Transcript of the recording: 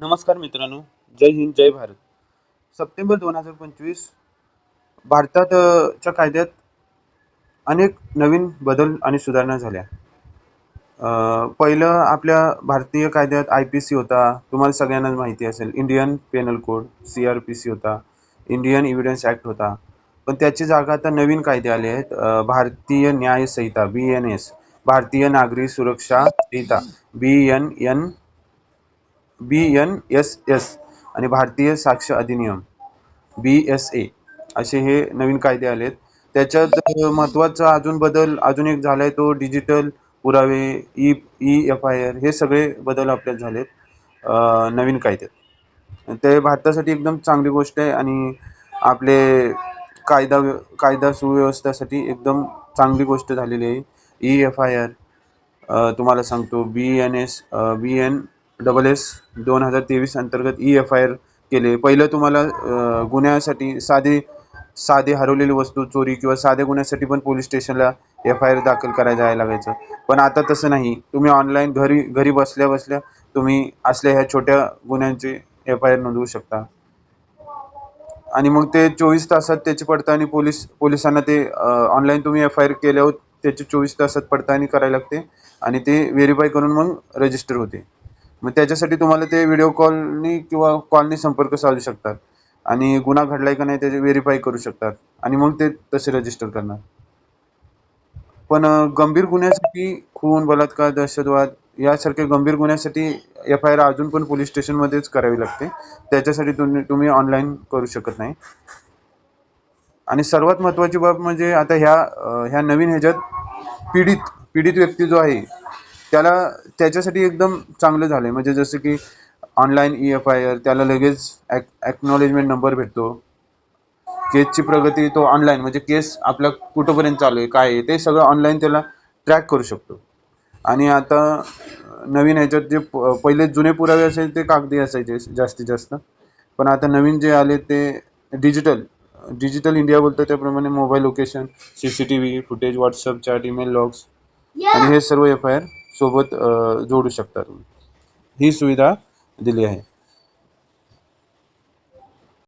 नमस्कार मित्रांनो जय हिंद जय भारत. सप्टेंबर दोन हजार पंचवीस भारतात च्या कायद्यात अनेक नवीन बदल आणि सुधारणा झाल्या. पहिलं आपल्या भारतीय कायद्यात आय पी सी होता तुम्हाला सगळ्यांनाच माहिती असेल Indian penal code C R P C होता इंडियन एव्हिडन्स ॲक्ट होता. पण त्याची जागा आता नवीन कायदे आले आहेत भारतीय न्याय संहिता बी एन एस भारतीय नागरी सुरक्षा संहिता B N N B N S S आणि भारतीय साक्ष अधिनियम बी एस ए असे हे नवीन कायदे आलेत. त्याच्यात महत्त्वाचा अजून बदल अजून एक झालाय तो डिजिटल पुरावे E E F I R हे सगळे बदल आपल्यात झालेत नवीन कायद्यात ते भारतासाठी एकदम चांगली गोष्ट आहे आणि आपले कायदा व्य- कायदा सुव्यवस्थेसाठी एकदम चांगली गोष्ट झालेली आहे. ई एफ आय आर तुम्हाला सांगतो B N S B N double S दोन हजार तेवीस अंतर्गत ई एफ आय आर केले. पहिलं तुम्हाला गुन्ह्यासाठी साधे साधे हरवलेली वस्तू चोरी किंवा साध्या गुन्ह्यासाठी पण पोलीस स्टेशनला एफ आय आर दाखल करायला जायला लागायचं. पण आता तसं नाही. तुम्ही ऑनलाईन घरी घरी बसल्या बसल्या तुम्ही असल्या ह्या छोट्या गुन्ह्यांचे एफ आय आर नोंदवू शकता. आणि मग ते चोवीस तासात त्याची पडताळणी पोलीस पोलिसांना ते ऑनलाईन तुम्ही एफ आय आर केल्यावर त्याची चोवीस तासात पडताळणी करायला लागते आणि ते व्हेरीफाय करून मग रजिस्टर होते. मग त्याच्यासाठी तुम्हाला ते व्हिडिओ कॉलनी किंवा कॉलनी संपर्क साधू शकतात. आणि गुन्हा घडलाय का नाही त्याचे व्हेरीफाय करू शकतात. आणि मग ते तसे रजिस्टर करणार. पण गंभीर गुन्ह्यासाठी खून बलात्कार दहशतवाद यासारख्या गंभीर गुन्ह्यासाठी एफ आय आर अजून पण पोलीस स्टेशनमध्येच करावी लागते. त्याच्यासाठी तुम्ही तुम्ही ऑनलाईन करू शकत नाही. आणि सर्वात महत्त्वाची बाब म्हणजे आता ह्या ह्या नवीन ह्याच्यात पीडित पीडित व्यक्ती जो आहे त्याला त्याच्यासाठी एकदम चांगलं झालं आहे म्हणजे जसं की online E F I R त्याला लगेच ॲक ॲक्नॉलेजमेंट नंबर भेटतो. केसची प्रगती तो ऑनलाईन म्हणजे केस आपला कुठंपर्यंत चालू आहे काय आहे ते सगळं ऑनलाईन त्याला ट्रॅक करू शकतो. आणि आता नवीन ह्याच्यात जे प- पहिले जुने पुरावे असायचे ते कागदी असायचे जास्तीत जास्त. पण आता नवीन जे आले ते डिजिटल डिजिटल इंडिया बोलतो त्याप्रमाणे mobile location C C T V footage WhatsApp chat email logs आणि हे सर्व एफ आय आर सोबत जोडू शकता तुम्ही. ही सुविधा दिली आहे.